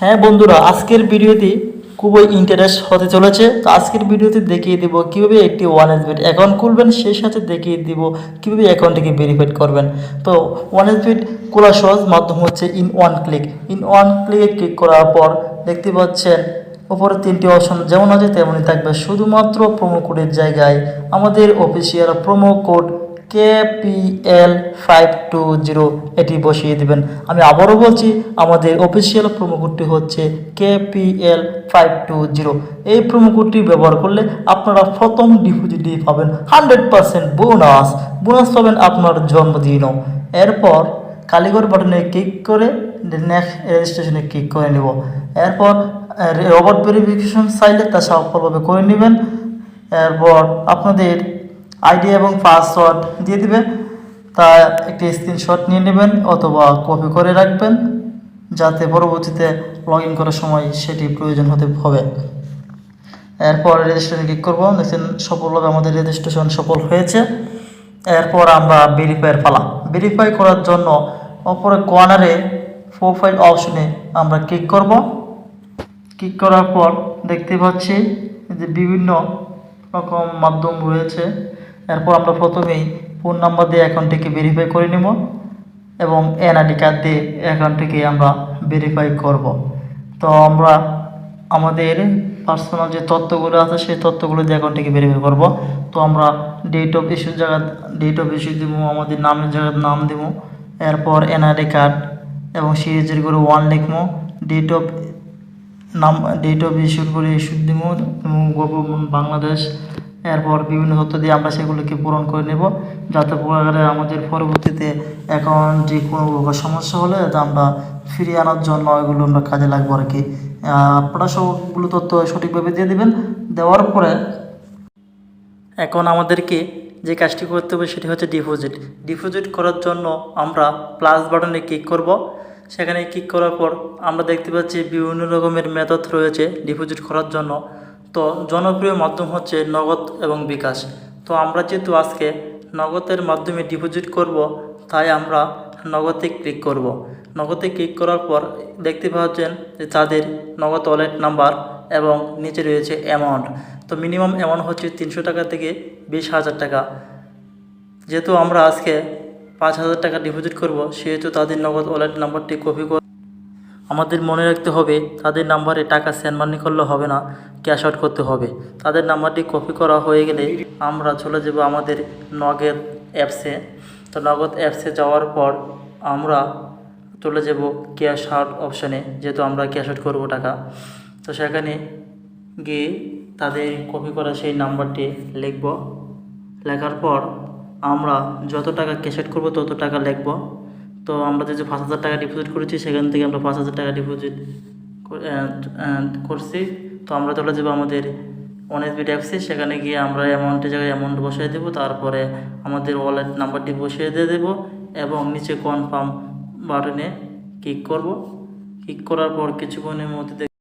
হ্যাঁ বন্ধুরা, আজকের ভিডিওটি খুবই ইন্টারেস্ট হতে চলেছে। তো আজকের ভিডিওতে দেখিয়ে দেব কীভাবে একটি ওয়ান এসবিট অ্যাকাউন্ট খুলবেন, সেই সাথে দেখিয়ে দিব কীভাবে অ্যাকাউন্টটিকে ভেরিফাইড করবেন। তো ওয়ান এসবিট খোলা সহজ মাধ্যম হচ্ছে in one click in one ক্লিকে click করার পর দেখতে পাচ্ছেন, উপরে তিনটি অপশন যেমন আছে তেমনই থাকবে। শুধুমাত্র প্রোমো কোডের জায়গায় আমাদের official promo code K P L five two zero এটি বসিয়ে দিবেন। আমি আবারও বলছি, আমাদের অফিসিয়াল কোডটি হচ্ছে K P L five two zero এই কোডটি ব্যবহার করলে আপনারা প্রথম ডিপোজিটটি পাবেন। হান্ড্রেড পার্সেন্ট বোনাস বোনাস পাবেন আপনার জন্মদিনও। এরপর কালীগড় বাটনে ক্লিক করে নেক্সট রেজিস্ট্রেশনে ক্লিক করে নেব। এরপর রোবট ভেরিফিকেশন চাইলে তা সফলভাবে করে নেবেন। এরপর আপনাদের আইডি এবং পাসওয়ার্ড দিয়ে দিবে তা একটি স্ক্রিনশট নিয়ে নেবেন অথবা কপি করে রাখবেন, যাতে পরবর্তীতে লগ ইন করার সময় সেটি প্রয়োজন হতে হবে। এরপর রেজিস্ট্রেশন ক্লিক করব। দেখছেন সফলভাবে আমাদের রেজিস্ট্রেশন সফল হয়েছে। এরপর আমরা ভেরিফাইয়ের পালা। ভেরিফাই করার জন্য অপরে কর্নারে প্রোফাইল অপশনে আমরা ক্লিক করব। ক্লিক করার পর দেখতে পাচ্ছি যে বিভিন্ন রকম মাধ্যম রয়েছে। এরপর আমরা প্রথমেই ফোন নাম্বার দিয়ে অ্যাকাউন্টটিকে ভেরিফাই করে নেব এবং এনআইডি কার্ড দিয়ে অ্যাকাউন্টটিকে আমরা ভেরিফাই করব। তো আমরা আমাদের পার্সোনাল যে তথ্যগুলো আছে, সেই তথ্যগুলো দিয়ে অ্যাকাউন্টটিকে ভেরিফাই করব। তো আমরা ডেট অফ ইস্যুর জায়গা ডেট অফ ইস্যু দিব, আমাদের নামের জায়গায় নাম দেব, এরপর এনআইডি কার্ড এবং সিরিজের করে ওয়ান লিখব ডেট অফ নাম ডেট অফ ইস্যুর করে ইস্যু দিব, এবং গভর্নমেন্ট বাংলাদেশ এরপর বিভিন্ন তথ্য দিয়ে আমরা সেগুলোকে পূরণ করে নেব। যাতে পরে আমাদের পরবর্তীতে অ্যাকাউন্টে কোনো প্রকার সমস্যা হলে যাতে আমরা ফিরিয়ে আনার জন্য এগুলো আমরা কাজে লাগবো আর কি। আপনারা সবগুলো তথ্য সঠিকভাবে দিয়ে দেবেন। দেওয়ার পরে এখন আমাদেরকে যে কাজটি করতে হবে সেটি হচ্ছে ডিপোজিট ডিপোজিট করার জন্য আমরা প্লাস বাটনে ক্লিক করব। সেখানে ক্লিক করার পর আমরা দেখতে পাচ্ছি বিভিন্ন রকমের মেথড রয়েছে ডিপোজিট করার জন্য। তো জনপ্রিয় মাধ্যম হচ্ছে নগদ এবং বিকাশ। তো আমরা যেহেতু আজকে নগদের মাধ্যমে ডিপোজিট করব, তাই আমরা নগদে ক্লিক করব। নগদে ক্লিক করার পর দেখতে পাচ্ছেন যে তাদের নগদ ওয়ালেট নাম্বার এবং নিচে রয়েছে অ্যামাউন্ট তো মিনিমাম অ্যামাউন্ট হচ্ছে তিনশো টাকা থেকে বিশ হাজার টাকা। যেহেতু আমরা আজকে পাঁচ হাজার টাকা ডিপোজিট করব, সেহেতু তাদের নগদ ওয়ালেট নাম্বারটি কপি আমাদের মনে রাখতে হবে, তাদের নাম্বারে টাকা সেন্ড মানি করলে হবে না ক্যাশ আউট করতে হবে। তাদের নাম্বারটি কপি করা হয়ে গেলে আমরা চলে যাব আমাদের নগদ অ্যাপসে তো নগদ অ্যাপসে যাওয়ার পর আমরা চলে যাব ক্যাশ আউট অপশানে যেহেতু আমরা ক্যাশ আউট করব টাকা। তো সেখানে গিয়ে তাদের কপি করা সেই নাম্বারটি লিখব। লেখার পর আমরা যত টাকা ক্যাশ আউট করব তত টাকা লিখব। তো আমরা যে পাঁচ হাজার টাকা ডিপোজিট করেছি, সেখান থেকে আমরা পাঁচ হাজার টাকা ডিপোজিট করছি। তো আমরা চলে যাব আমাদের অনেসবিট অ্যাপসে সেখানে গিয়ে আমরা অ্যামাউন্টের জায়গায় অ্যামাউন্ট বসিয়ে দেবো। তারপরে আমাদের ওয়ালেট নাম্বারটি বসিয়ে দিয়ে দেবো এবং নিচে কনফার্ম বাটনে ক্লিক করব। ক্লিক করার পর কিছুক্ষণের মধ্যে